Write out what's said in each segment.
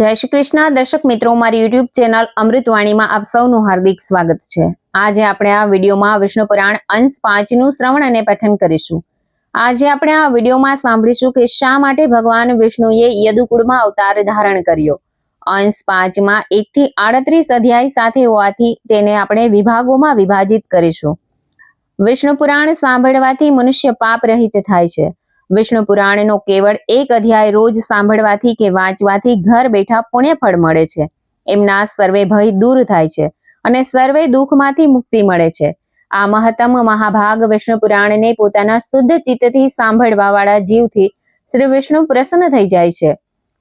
જય શ્રી કૃષ્ણ. દર્શક મિત્રો મારી યુટ્યુબ ચેનલ અમૃતવાણીમાં આપ સૌનું હાર્દિક સ્વાગત છે. આજે આપણે આ વિડીયોમાં વિષ્ણુ પુરાણ અંશ પાંચનું શ્રવણ અને પઠન કરીશું. આજે આપણે આ વિડીયોમાં સાંભળીશું કે શા માટે ભગવાન વિષ્ણુએ યદુકુળમાં અવતાર ધારણ કર્યો? અંશ પાંચમાં એક થી આડત્રીસ અધ્યાય સાથે હોવાથી તેને આપણે વિભાગોમાં વિભાજિત કરીશું. વિષ્ણુ પુરાણ સાંભળવાથી મનુષ્ય પાપ રહિત થાય છે. વિષ્ણુ પુરાણનો કેવળ એક અધ્યાય રોજ સાંભળવાથી કે વાંચવાથી ઘર બેઠા પુણ્યફળ મળે છે. એમના સર્વે ભય દૂર થાય છે અને સર્વે દુઃખમાંથી મુક્તિ મળે છે. આ મહત્તમ મહાભાગ વિષ્ણુ પુરાણને પોતાના શુદ્ધ ચિત્તથી સાંભળવા વાળા જીવથી શ્રી વિષ્ણુ પ્રસન્ન થઈ જાય છે.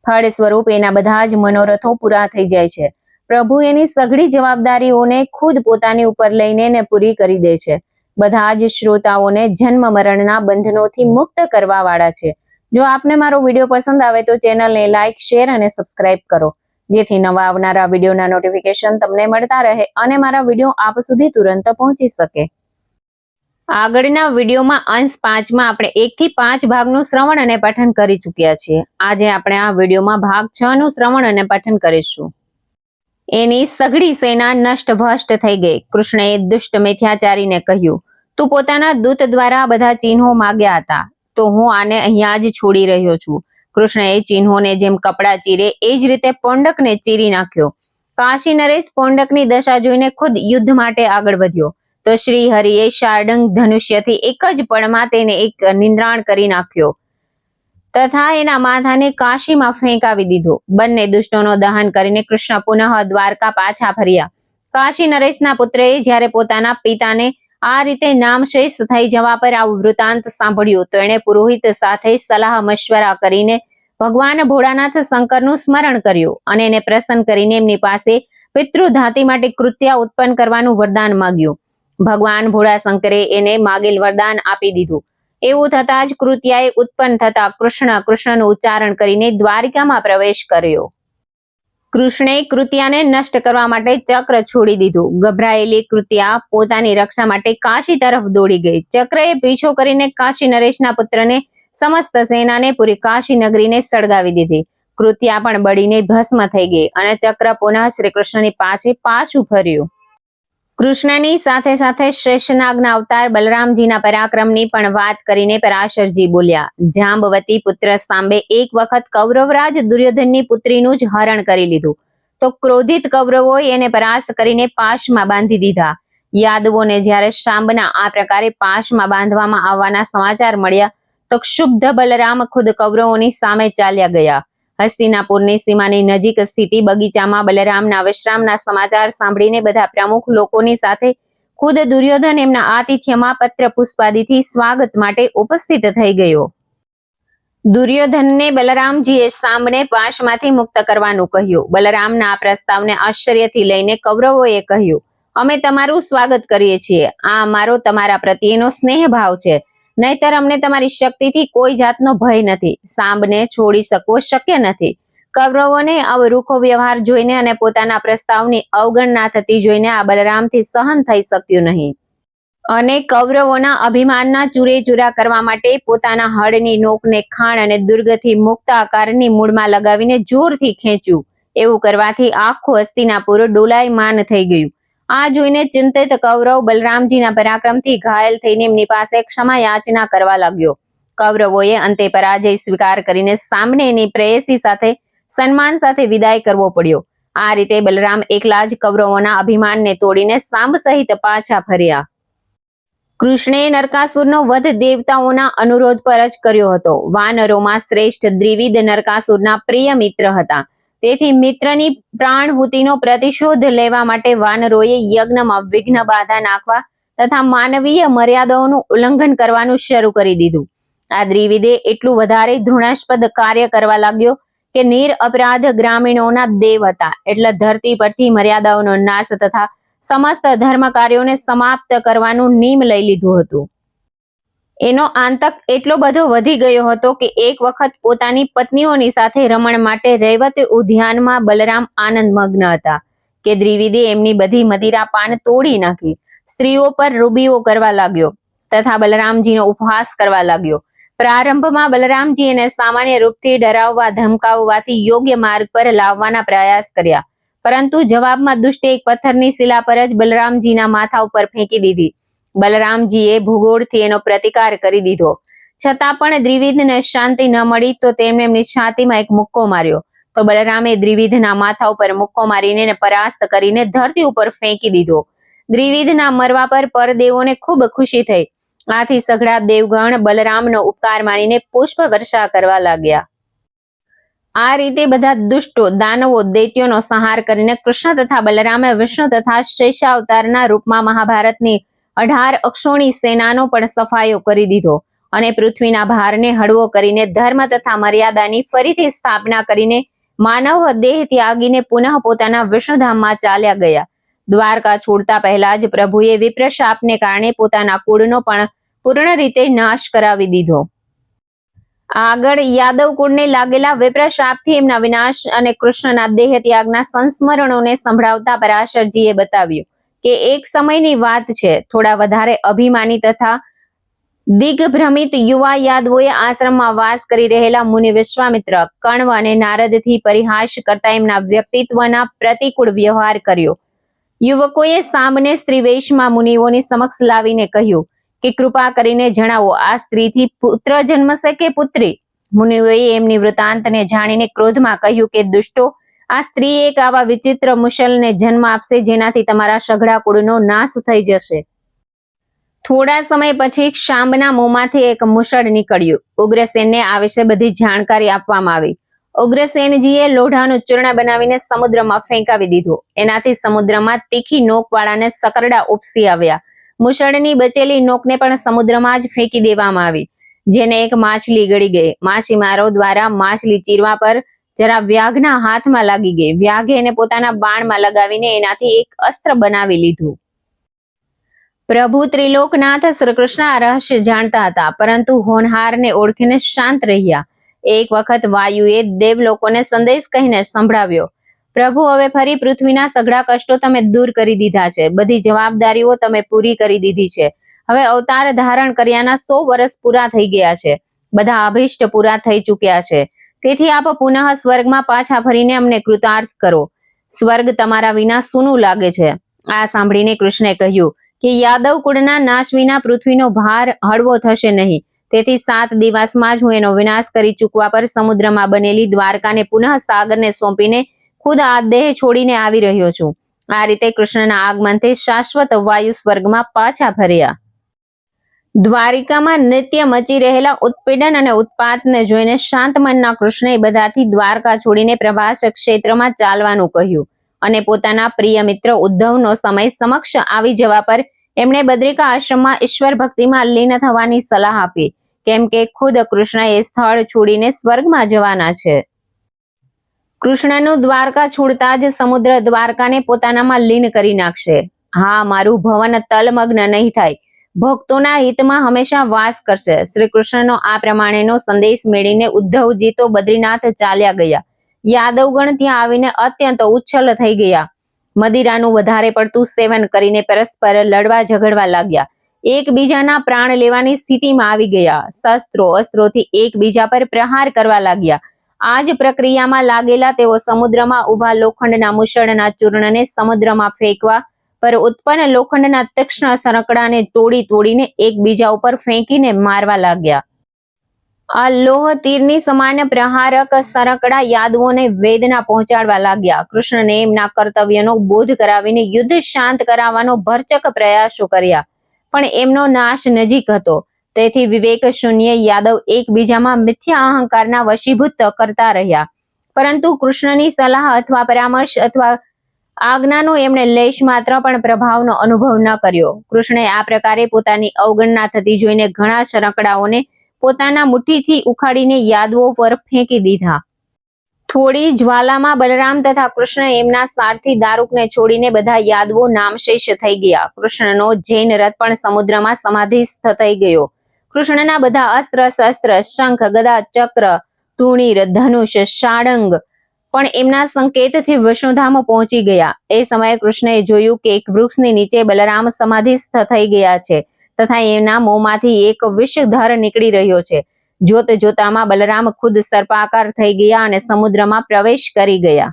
ફળ સ્વરૂપ એના બધા જ મનોરથો પૂરા થઈ જાય છે. પ્રભુ એની સઘળી જવાબદારીઓને ખુદ પોતાની ઉપર લઈને પૂરી કરી દે છે. બધા જ શ્રોતાઓને જન્મ મરણના બંધનોથી મુક્ત કરવા વાળા છે. જો આપને મારો વીડિયો પસંદ આવે તો ચેનલને લાઇક શેર અને સબસ્ક્રાઇબ કરો. જેથી નવા આવનારા વિડીયોના નોટિફિકેશન તમને મળતા રહે અને મારા વીડિયો આપ સુધી તુરંત પહોંચી શકે. આગળના વિડીયોમાં અંશ પાંચમાં આપણે એક થી પાંચ ભાગનું શ્રવણ અને પઠન કરી ચૂક્યા છીએ. આજે આપણે આ વિડીયોમાં ભાગ છ નું શ્રવણ અને પઠન કરીશું. એની સઘળી સેના નષ્ટ ભ્રષ્ટ થઈ ગઈ. કૃષ્ણએ દુષ્ટ મિથ્યાચારીને કહ્યું તું પોતાના દૂત દ્વારા બધા ચિહ્નો માગ્યા હતા. તો હું આને અહીંયા જ છોડી રહ્યો છું. કૃષ્ણએ ચિહ્નોને જેમ કપડા ચીરે એ જ રીતે પોંડકને ચીરી નાખ્યો. કાશી નરેશ પોંડકની દશા જોઈને ખુદ યુદ્ધ માટે આગળ વધ્યો. તો શ્રી હરિએ શાર્ડંગ ધનુષ્યથી એક જ પળમાં તેને એક નિંદ્રાણ કરી નાખ્યો. તથા એના માથાને કાશીમાં ફેંકાવી દીધો. બંને દુષ્ટોનો દહન કરીને કૃષ્ણ પુનઃ દ્વારકા પાછા ફર્યા. કાશી નરેશના પુત્રએ જ્યારે પોતાના પિતાને આ રીતે નામશેષ થઈ જવા પર આ વૃતાંત સાંભળ્યું. તો એણે પુરોહિત સાથે સલાહ મશવરા કરીને ભગવાન ભોળાનાથ શંકરનું સ્મરણ કર્યું અને એને પ્રસન્ન કરીને એમની પાસે પિતૃધાતી માટે કૃત્ય ઉત્પન્ન કરવાનું વરદાન માગ્યું. ભગવાન ભોળા શંકરે એને માગેલ વરદાન આપી દીધું. એવું થતાં જ કૃત્યાએ ઉત્પન્ન થતા કૃષ્ણ કૃષ્ણનું ઉચ્ચારણ કરીને દ્વારિકામાં પ્રવેશ કર્યો. કૃષ્ણે કૃત્યાને નષ્ટ કરવા માટે ચક્ર છોડી દીધું. ગભરાયેલી કૃત્યા પોતાની રક્ષા માટે કાશી તરફ દોડી ગઈ. ચક્રએ પીછો કરીને કાશી નરેશના પુત્રને સમસ્ત સેનાને પૂરી કાશી નગરીને સળગાવી દીધી. કૃત્યા પણ બળીને ભસ્મ થઈ ગઈ અને ચક્ર પુનઃ શ્રી કૃષ્ણની પાસે પાછું ફર્યું. કૃષ્ણની સાથે સાથે શેષનાગના અવતાર બલરામજીના પરાક્રમની પણ વાત કરીને પરાશરજી બોલ્યા, જાંબવતી પુત્ર સાંબે એક વખત કૌરવરાજ દુર્યોધનની પુત્રીનું જ હરણ કરી લીધું. તો ક્રોધિત કૌરવોએ એને પરાસ્ત કરીને પાશમાં બાંધી દીધા. યાદવોને જ્યારે શાંબના આ પ્રકારે પાશમાં બાંધવામાં આવવાના સમાચાર મળ્યા, તો ક્ષુબ્ધ બલરામ ખુદ કૌરવોની સામે ચાલ્યા ગયા. હસ્તિનાપુરની સીમાની નજીક સ્થિતિ બગીચામાં બલરામના વિશ્રામના સમાચાર સાંભળીને બધા પ્રમુખ લોકોની સાથે ખુદ દુર્યોધન એમના આતિથ્યમાં પત્ર પુષ્પાદિથી સ્વાગત માટે ઉપસ્થિત થઈ ગયો. દુર્યોધનને બલરામજીએ સામને પાશમાંથી મુક્ત કરવાનું કહ્યું. બલરામના આ પ્રસ્તાવને આશ્ચર્યથી લઈને કૌરવોએ કહ્યું, અમે તમારું સ્વાગત કરીએ છીએ. આ અમારો તમારા પ્રત્યેનો સ્નેહ ભાવ છે. નહીતર અમને તમારી શક્તિથી કોઈ જાતનો ભય નથી. સાંભને છોડી શકવો શક્ય નથી. કૌરવોને આવો રૂખો વ્યવહાર જોઈને અને પોતાના પ્રસ્તાવની અવગણના થતી જોઈને આ બલરામથી સહન થઈ શક્યું નહીં. અને કૌરવોના અભિમાનના ચૂરેચૂરા કરવા માટે પોતાના હળની નોકને ખાણ અને દુર્ગથી મુક્ત આકારની મૂળમાં લગાવીને જોરથી ખેંચ્યું. એવું કરવાથી આખું હસ્તિનાપુર ડોલાયમાન થઈ ગયું. આ જોઈને ચિંતિત કૌરવ બલરામજીના પરાક્રમથી ઘાયલ થઈને એમની પાસે ક્ષમા યાચના કરવા લાગ્યો. કૌરવોએ અંતે પરાજય સ્વીકાર કરીને સામને એની પ્રેયસી સાથે, સન્માન સાથે વિદાય કરવો પડ્યો. આ રીતે બલરામ એકલા જ કૌરવોના અભિમાનને તોડીને સાંબ સહિત પાછા ફર્યા. કૃષ્ણે નરકાસુરનો વધ દેવતાઓના અનુરોધ પર જ કર્યો હતો. વાનરોમાં શ્રેષ્ઠ દ્વિવિધ નરકાસુરના પ્રિય મિત્ર હતા. તેથી મિત્રની પ્રાણહુતિનો પ્રતિશોધ લેવા માટે વાનરોએ યજ્ઞમાં વિઘ્ન બાધા નાખવા તથા માનવીય મર્યાદાઓનું ઉલ્લંઘન કરવાનું શરૂ કરી દીધું. આ દ્રિવિદે એટલું વધારે ધૃણાસ્પદ કાર્ય કરવા લાગ્યો કે નિર અપરાધ ગ્રામીણોના દેવ હતા, એટલે ધરતી પરથી મર્યાદાઓનો નાશ તથા સમસ્ત ધર્મ કાર્યોને સમાપ્ત કરવાનું નિયમ લઈ લીધું હતું. એનો આંતક એટલો બધો વધી ગયો હતો કે એક વખત પોતાની પત્નીઓની સાથે રમણ માટે રૈવત ઉદ્યાનમાં બલરામ આનંદ મગ્ન હતા. કે દ્રિવિદે એમની બધી મદિરા પાન તોડી નાખી. સ્ત્રીઓ પર રૂબીઓ કરવા લાગ્યો તથા બલરામજીનો ઉપહાસ કરવા લાગ્યો. પ્રારંભમાં બલરામજી એને સામાન્ય રૂપથી ડરાવવા, ધમકાવવાથી યોગ્ય માર્ગ પર લાવવાના પ્રયાસ કર્યા. પરંતુ જવાબમાં દુષ્ટે એક પથ્થરની શિલા પર જ બલરામજીના માથા ઉપર ફેંકી દીધી. બલરામજીએ ભૂગોળથી એનો પ્રતિકાર કરી દીધો. છતાં પણ દ્વિવિધને શાંતિ ન મળી તો તેમણે એમની છાતીમાં એક મુક્કો માર્યો. તો બલરામે દ્વિવિધના માથા ઉપર મુક્કો મારીને એને પરાસ્ત કરીને ધરતી ઉપર ફેંકી દીધો. દ્વિવિધના મરવા પર પરદેવોને ખૂબ ખુશી થઈ. આથી સઘળા દેવગણ બલરામનો ઉપકાર માનીને પુષ્પ વર્ષા કરવા લાગ્યા. આ રીતે બધા દુષ્ટો, દાનવો, દૈત્યોનો સંહાર કરીને કૃષ્ણ તથા બલરામે વિષ્ણુ તથા શેષાવતારના રૂપમાં મહાભારતની અઢાર અક્ષોણી સેનાનો પણ સફાયો કરી દીધો અને પૃથ્વીના ભારને હળવો કરીને ધર્મ તથા મર્યાદાની ફરીથી સ્થાપના કરીને માનવ દેહ ત્યાગીને પુનઃ પોતાના વિષ્ણુધામમાં ચાલ્યા ગયા. દ્વારકા છોડતા પહેલા જ પ્રભુએ વિપ્રશાપને કારણે પોતાના કુળનો પણ પૂર્ણ રીતે નાશ કરાવી દીધો. આગળ યાદવ કુળને લાગેલા વિપ્રશાપથી એમના વિનાશ અને કૃષ્ણના દેહ ત્યાગના સંસ્મરણોને સંભળાવતા પરાશરજીએ બતાવ્યું. કે એક સમયની વાત છે, થોડા વધારે અભિમાની તથા દિગ્ભ્રમિત યુવા યાદવોએ આશ્રમમાં વાસ કરી રહેલા મુનિ વિશ્વામિત્ર કણવ અને નારદથી પરિહાસ કરતા એમના વ્યક્તિત્વના પ્રતિકૂળ વ્યવહાર કર્યો. યુવકોએ સામને સ્ત્રી વેશમાં મુનિઓની સમક્ષ લાવીને કહ્યું કે, કૃપા કરીને જણાવો, આ સ્ત્રીથી પુત્ર જન્મશે કે પુત્રી? મુનિઓએ એમની વૃતાંતને જાણીને ક્રોધમાં કહ્યું કે, દુષ્ટો આ સ્ત્રી એક આવા વિચિત્ર મુશલને જન્મ આપશે જેનાથી તમારા સઘળા કુળનો નાશ થઈ જશે. થોડા સમય પછી શાંબના મોંમાંથી એક મુશળ નીકળ્યું. ઉગ્રસેનને આ વિશે બધી જાણકારી આપવામાં આવી. ઉગ્રસેનજીએ લોઢાનું ચૂર્ણ બનાવીને સમુદ્રમાં ફેંકાવી દીધું. એનાથી સમુદ્રમાં તીખી નોકવાળાને સકરડા ઉપસી આવ્યા. મુશળની બચેલી નોકને પણ સમુદ્રમાં જ ફેંકી દેવામાં આવી. જેને એક માછલી ગળી ગઈ. માછીમારો દ્વારા માછલી ચીરવા પર જરા વ્યાઘના હાથમાં લાગી ગઈ. વ્યાઘે એને પોતાના બાણમાં લગાવીને એનાથી એક અસ્ત્ર બનાવી લીધું. પ્રભુ ત્રિલોકનાથ શ્રીકૃષ્ણ આ રહસ્ય જાણતા હતા, પરંતુ હોનહારને ઓળખીને શાંત રહ્યા. એક વખત વાયુએ દેવલોકોને સંદેશ કહીને સંભળાવ્યો, પ્રભુ, હવે ફરી પૃથ્વીના સઘળા કષ્ટો તમે દૂર કરી દીધા છે. બધી જવાબદારીઓ તમે પૂરી કરી દીધી છે. હવે અવતાર ધારણ કર્યાના સો વર્ષ પૂરા થઈ ગયા છે. બધા અભિષ્ટ પૂરા થઈ ચૂક્યા છે. તેથી આપ પુનઃ સ્વર્ગમાં પાછા ફરીને અમને કૃતાર્થ કરો. સ્વર્ગ તમારા વિના સૂનું લાગે છે. આ સાંભળીને કૃષ્ણે કહ્યું કે યાદવ કુળના નાશ વિના પૃથ્વીનો ભાર હળવો થશે નહીં. તેથી સાત દિવસમાં જ હું એનો વિનાશ કરી ચૂકવા પર સમુદ્રમાં બનેલી દ્વારકાને પુનઃ સાગરને સોંપીને ખુદ આ દેહ છોડીને આવી રહ્યો છું. આ રીતે કૃષ્ણના આગમનથી શાશ્વત વાયુ સ્વર્ગમાં પાછા ફર્યા. દ્વારિકામાં નિત્ય મચી રહેલા ઉત્પીડન અને ઉત્પાતને જોઈને શાંત મનના કૃષ્ણએ બધાથી દ્વારકા છોડીને પ્રભાસ ક્ષેત્રમાં ચાલવાનું કહ્યું અને પોતાના પ્રિય મિત્ર ઉદ્ધવનો સમય સમક્ષ આવી જવા પર એમણે બદ્રિકા આશ્રમમાં ઈશ્વર ભક્તિમાં લીન થવાની સલાહ આપી, કેમ કે ખુદ કૃષ્ણ એ સ્થળ છોડીને સ્વર્ગમાં જવાના છે. કૃષ્ણનું દ્વારકા છોડતા જ સમુદ્ર દ્વારકાને પોતાનામાં લીન કરી નાખશે. હા, મારું ભવન તલમગ્ન નહીં થાય. ભક્તોના હિતમાં હંમેશા વાસ કરશે. શ્રી કૃષ્ણનો આ પ્રમાણેનો સંદેશ મેળીને ઉદ્ધવજી તો બદ્રીનાથ ચાલ્યા ગયા. યાદવગણ ત્યાં આવીને અત્યંત ઉચ્છલ થઈ ગયા. મદિરાનું વધારે પડતું સેવન કરીને પરસ્પર લડવા ઝઘડવા લાગ્યા. એકબીજાના પ્રાણ લેવાની સ્થિતિમાં આવી ગયા. શસ્ત્રો અસ્ત્રોથી એકબીજા પર પ્રહાર કરવા લાગ્યા. આ જ પ્રક્રિયામાં લાગેલા તેઓ સમુદ્રમાં ઊભા લોખંડના મુશળના ચૂર્ણને સમુદ્રમાં ફેંકવા પર ઉત્પન્ન લોખંડના તીક્ષ્ણ સરકડાને તોડી તોડીને એકબીજા ઉપર ફેંકીને મારવા લાગ્યા. આ લોહ તીરની સમાન પ્રહારક સરકડા યાદવોને વેદના પહોંચાડવા લાગ્યા. કૃષ્ણને એમના કર્તવ્યનો બોધ કરાવીને યુદ્ધ શાંત કરાવવાનો ભરચક પ્રયાસો કર્યા, પણ એમનો નાશ નજીક હતો. તેથી વિવેક શૂન્ય યાદવ એકબીજામાં મિથ્યા અહંકારના વશીભૂત કરતા રહ્યા. પરંતુ કૃષ્ણની સલાહ અથવા પરામર્શ અથવા આજ્ઞાનો એમણે લેશ માત્ર પણ પ્રભાવનો અનુભવ ન કર્યો. કૃષ્ણે આ પ્રકારે પોતાની અવગણના થતી જોઈને ઘણા શરકડાઓને પોતાના મુઠ્ઠીથી ઉખાડીને યાદવો પર ફેંકી દીધા. થોડી જ્વાલામાં બલરામ તથા કૃષ્ણ એમના સારથી દારૂકને છોડીને બધા યાદવો નામશેષ થઈ ગયા. કૃષ્ણનો જૈન રથ પણ સમુદ્રમાં સમાધિસ્થ થઈ ગયો. કૃષ્ણના બધા અસ્ત્ર શસ્ત્ર શંખ, ગદા, ચક્ર તુણીર ધનુષ શાળંગ પણ એમના સંકેતથી વિષ્ણુધામ પહોંચી ગયા. એ સમયે કૃષ્ણએ જોયું કે એક વૃક્ષની નીચે બલરામ સમાધિસ્થ થઈ ગયા છે તથા એના મોંમાંથી એક વિષધર નીકળી રહ્યો છે. જોત જોતામાં બલરામ ખુદ સર્પાકાર થઈ ગયા અને સમુદ્રમાં પ્રવેશ કરી ગયા.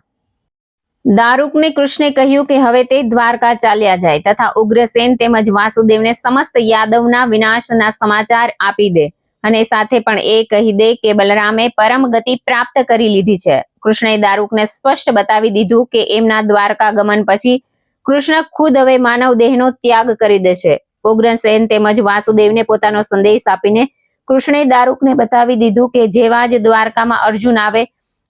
દારૂકને કૃષ્ણે કહ્યું કે હવે તે દ્વારકા ચાલ્યા જાય તથા ઉગ્રસેન તેમજ વાસુદેવને સમસ્ત યાદવના વિનાશના સમાચાર આપી દે અને સાથે પણ એ કહી દે કે બલરામે પરમ ગતિ પ્રાપ્ત કરી લીધી છે. કૃષ્ણએ દારૂકને સ્પષ્ટ બતાવી દીધું કે એમના દ્વારકા ગમન પછી કૃષ્ણ ખુદ હવે માનવ દેહનો ત્યાગ કરી દેશે. ઉગ્રસેન તેમજ વાસુદેવને પોતાનો સંદેશ આપીને કૃષ્ણે દારૂકને બતાવી દીધું કે જેવા જ દ્વારકામાં અર્જુન આવે,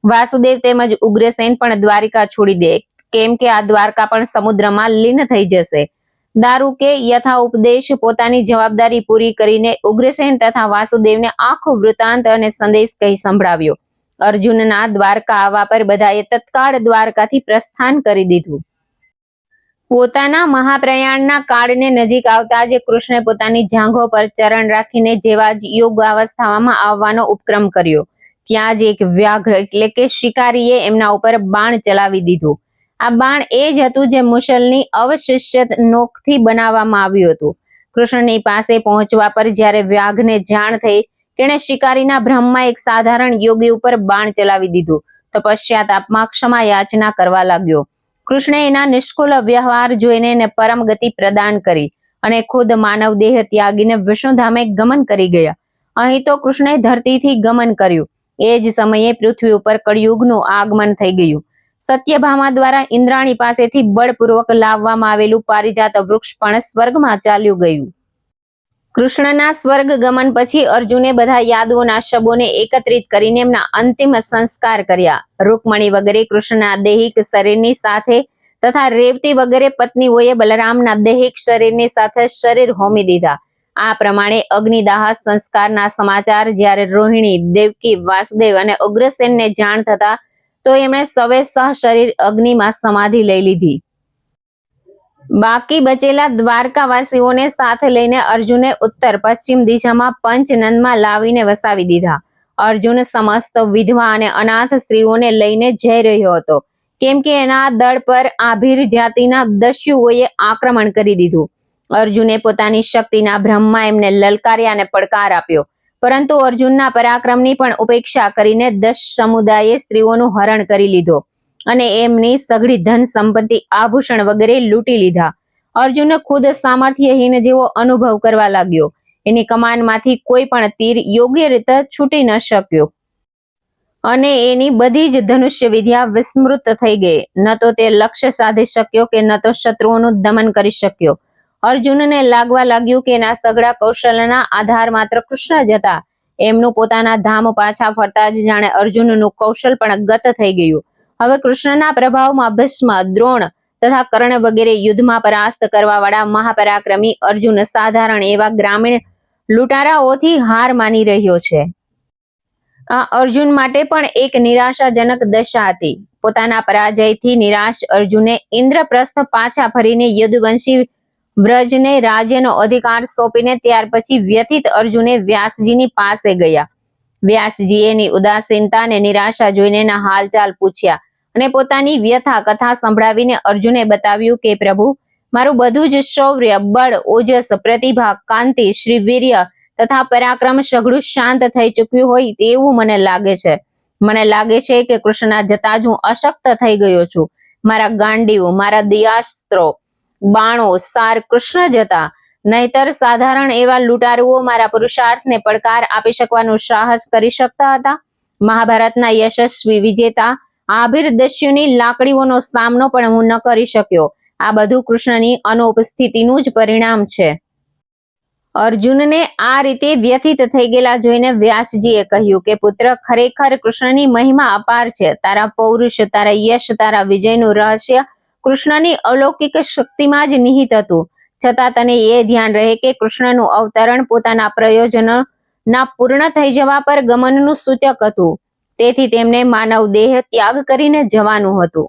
વાસુદેવ તેમજ ઉગ્રસેન પણ દ્વારિકા છોડી દે. કેમ કે આ દ્વારકા પણ સમુદ્રમાં લીન થઈ જશે. દારૂકે યથા ઉપદેશ પોતાની જવાબદારી પૂરી કરીને ઉગ્રસેન તથા વાસુદેવને આખો વૃતાંત અને સંદેશ કહી સંભળાવ્યો. અર્જુનના દ્વારકા આવવા પર બધાએ તત્કાળ દ્વારકાથી પ્રસ્થાન કરી દીધું. પોતાના મહાપ્રયાણના કાળને નજીક આવતા જ કૃષ્ણે પોતાની જાંઘો પર ચરણ રાખીને જેવા જ યોગ અવસ્થામાં આવવાનો ઉપક્રમ કર્યો. ત્યાં જ એક વ્યાઘ્ર એટલે કે શિકારીએ એમના ઉપર બાણ ચલાવી દીધું. આ બાણ એ જ હતું જે મુશલની અવશિષ્ટ નોખથી બનાવવામાં આવ્યું હતું. કૃષ્ણની પાસે પહોંચવા પર જ્યારે વ્યાઘને જાણ થઈ તેણે શિકારીના ભ્રમમાં એક સાધારણ યોગી ઉપર બાણ ચલાવી દીધું. તપશ્ચાતાપમાં ક્ષમા યાચના કરવા લાગ્યો. કૃષ્ણે એના નિષ્કુલ વ્યવહાર જોઈને એને પરમ ગતિ પ્રદાન કરી અને ખુદ માનવ દેહ ત્યાગીને વિષ્ણુધામે ગમન કરી ગયા. અહીં તો કૃષ્ણે ધરતીથી ગમન કર્યું. એ જ સમયે પૃથ્વી ઉપર કળિયુગનું આગમન થઈ ગયું. સત્યભામા દ્વારા ઇન્દ્રાણી પાસેથી બળપૂર્વક લાવવામાં આવેલું પારિજાત વૃક્ષ પણ સ્વર્ગમાં ચાલ્યું ગયું. કૃષ્ણના સ્વર્ગ ગમન પછી અર્જુને બધા યાદવોના શબોને એકત્રિત કરીને એમના અંતિમ સંસ્કાર કર્યા. રૂકમણી વગેરે કૃષ્ણના દૈહિક શરીરની સાથે તથા રેવતી વગેરે પત્નીઓએ બલરામના દૈહિક શરીરની સાથે શરીર હોમી દીધા. આ પ્રમાણે અગ્નિદાહ સંસ્કારના સમાચાર જ્યારે રોહિણી, દેવકી, વાસુદેવ અને ઉગ્રસેનને જાણ થતા તો એમણે સવે સહ શરીર અગ્નિમાં સમાધિ લઈ લીધી. બાકી બચેલા દ્વારકાવાસીઓને સાથે લઈને અર્જુને ઉત્તર પશ્ચિમ દિશામાં પંચનંદમાં લાવીને વસાવી દીધા. અર્જુન સમસ્ત વિધવા અને અનાથ સ્ત્રીઓને લઈને જઈ રહ્યો હતો. કેમ કે એના દળ પર આભીર જાતિના દસ્યુઓએ આક્રમણ કરી દીધું. અર્જુને પોતાની શક્તિના ભ્રમમાં એમને લલકાર્યા અને પડકાર આપ્યો. પરંતુ અર્જુનના પરાક્રમની પણ ઉપેક્ષા કરીને દશ સમુદાયે સ્ત્રીઓનું હરણ કરી લીધો. અને એમની સઘળી ધન સંપત્તિ, આભૂષણ વગેરે લૂંટી લીધા. અર્જુન ખુદ સામર્થ્યહીન જેવો અનુભવ કરવા લાગ્યો. એની કમાનમાંથી કોઈ પણ તીર યોગ્ય રીતે છૂટી ન શક્યો. અને એની બધી જ ધનુષ્ય વિદ્યા વિસ્મૃત થઈ ગઈ. ન તો તે લક્ષ્ય સાધી શક્યો કે ન તો શત્રુઓનું દમન કરી શક્યો. અર્જુનને લાગવા લાગ્યું કે એના સઘળા કૌશલ્યના આધાર માત્ર કૃષ્ણ જ હતા. એમનું પોતાના ધામ પાછા ફરતા જ જાણે અર્જુનનું કૌશલ પણ ગત થઈ ગયું. હવે કૃષ્ણના પ્રભાવમાં ભસ્મ, દ્રોણ તથા કર્ણ વગેરે યુદ્ધમાં પરાસ્ત કરવા વાળા મહાપરાક્રમી અર્જુન સાધારણ એવા ગ્રામીણ લૂંટારાઓથી હાર માની રહ્યો છે. આ અર્જુન માટે પણ એક નિરાશાજનક દશા હતી. પોતાના પરાજયથી નિરાશ અર્જુને ઇન્દ્રપ્રસ્થ પાછા ફરીને યદુવંશી વ્રજને રાજ્યનો અધિકાર સોંપીને ત્યાર પછી વ્યથિત અર્જુને વ્યાસજીની પાસે ગયા. વ્યાસજીએ એની ઉદાસીનતા અને નિરાશા જોઈને એના હાલચાલ પૂછ્યા. અને પોતાની વ્યથા કથા સંભળાવીને અર્જુને બતાવ્યું કે, પ્રભુ, મારું બધું જ શૌર્ય, બળ, ઓજસ, પ્રતિભા, કાંતિ શ્રી વીર્ય તથા પરાક્રમ સઘળું શાંત થઈ ચૂક્યું હોય તેવું મને લાગે છે. મને લાગે છે કે કૃષ્ણના જતા જ હું અશક્ત થઈ ગયો છું. મારા ગાંડીઓ, મારા દિયાસ્ત્રો, બાણો, સાર કૃષ્ણ જતા, નહીતર સાધારણ એવા લૂંટારુઓ મારા પુરુષાર્થને પડકાર આપી શકવાનું સાહસ કરી શકતા હતા? મહાભારતના યશસ્વી વિજેતા આભીર દસ્યુની લાકડીઓનો સામનો પણ હું ન કરી શક્યો. આ બધું કૃષ્ણની અનુપસ્થિતિનું જ પરિણામ છે. અર્જુનને આ રીતે વ્યથિત થઈ ગયેલા જોઈને વ્યાસજીએ કહ્યું કે, પુત્ર, ખરેખર કૃષ્ણની મહિમા અપાર છે. તારા પૌરુષ, તારા યશ, તારા વિજયનું રહસ્ય કૃષ્ણની અલૌકિક શક્તિમાં જ નિહિત હતું. છતાં તને એ ધ્યાન રહે કે કૃષ્ણનું અવતરણ પોતાના પ્રયોજનો ના પૂર્ણ થઈ જવા પર ગમનનું સૂચક હતું. તેથી તેમને માનવ દેહ ત્યાગ કરીને જવાનું હતું.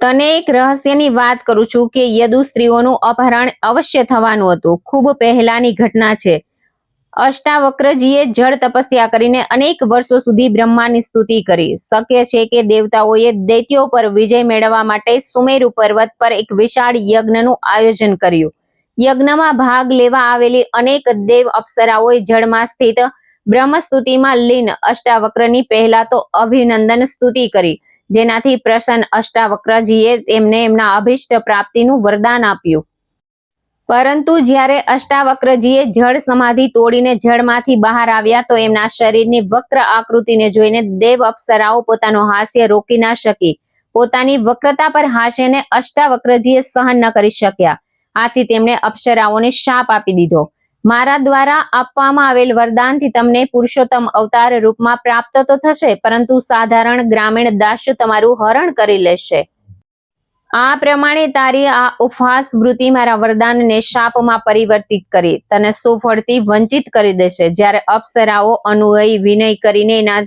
તને એક રહસ્યની વાત કરું છું કે યદુ સ્ત્રીઓનું અપહરણ અવશ્ય થવાનું હતું. ખૂબ પહેલાની ઘટના છે. અષ્ટાવક્રજીએ જળ તપસ્યા કરીને અનેક વર્ષો સુધી બ્રહ્માની સ્તુતિ કરી. શક્ય છે કે દેવતાઓએ દૈત્યો પર વિજય મેળવવા માટે સુમેરુ પર્વત પર એક વિશાળ યજ્ઞનું આયોજન કર્યું. યજ્ઞમાં ભાગ લેવા આવેલી અનેક દેવ અપ્સરાઓએ જળમાં સ્થિત બ્રહ્મસ્તુતિમાં લીન અષ્ટાવક્રની પહેલા તો અભિનંદન સ્તુતિ કરી. જેનાથી પ્રસન્ન અષ્ટાવક્રજીએ તેમને એમના અભિષ્ટ પ્રાપ્તિનું વરદાન આપ્યું. પરંતુ જ્યારે અષ્ટાવક્રજીએ જળ સમાધિ તોડીને જળમાંથી બહાર આવ્યા તો એમના શરીરની વક્ર આકૃતિને જોઈને દેવ અપ્સરાઓ પોતાનું હાસ્ય રોકી ના શકી. પોતાની વક્રતા પર હાસ્યને અષ્ટાવક્રજીએ સહન ન કરી શક્યા. આથી તેમણે અપ્સરાઓને શાપ આપી દીધો. મારા દ્વારા આપવામાં આવેલ વરદાનથી તમને પુરુષોત્તમ અવતાર રૂપમાં પ્રાપ્ત તો થશે, પરંતુ સાધારણ ગ્રામીણ દાસ્ય તમારું હરણ કરી લેશે. આ પ્રમાણે તારી આ ઉપવાસ વૃત્તિ મારા વરદાનને શાપમાં પરિવર્તિત કરી, તને સુફળથી વંચિત કરી દેશે. જ્યારે અપ્સરાઓ અનુયી વિનય કરીને એના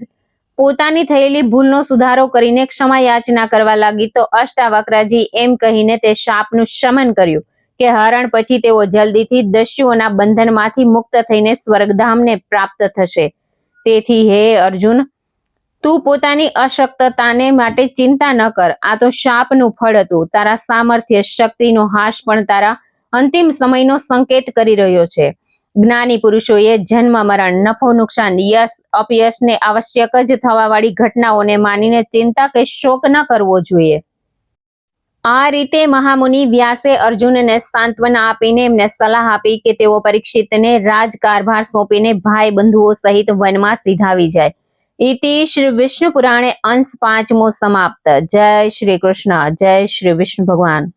પોતાની થયેલી ભૂલનો સુધારો કરીને ક્ષમા યાચના કરવા લાગી, તો અષ્ટાવક્રાજી એમ કહીને તે શાપનું શમન કર્યું. કે હરણ પછી તેઓ જલ્દીથી દસ્યુઓના બંધનમાંથી મુક્ત થઈને સ્વર્ગધામને પ્રાપ્ત થશે. તેથી હે અર્જુન, તું પોતાની અશક્તતાને માટે ચિંતા ન કર. આ તો શાપનું ફળ હતું. તારા સામર્થ્ય શક્તિનો હાશ પણ તારા અંતિમ સમયનો સંકેત કરી રહ્યો છે. જ્ઞાની પુરુષોએ જન્મ મરણ, નફો નુકસાન, યશ, અપયશને આવશ્યક જ થવાવાળી ઘટનાઓને માનીને ચિંતા કે શોક ન કરવો જોઈએ. આ રીતે મહામુનિ વ્યાસે અર્જુનને સાંત્વના આપીને એમને સલાહ આપી કે તેઓ પરીક્ષિતને રાજકારભાર સોંપીને ભાઈ બંધુઓ સહિત વનમાં સીધાવી જાય. ઇતિ શ્રી વિષ્ણુ પુરાણે અંશ પાંચમો સમાપ્ત. જય શ્રી કૃષ્ણ. જય શ્રી વિષ્ણુ ભગવાન.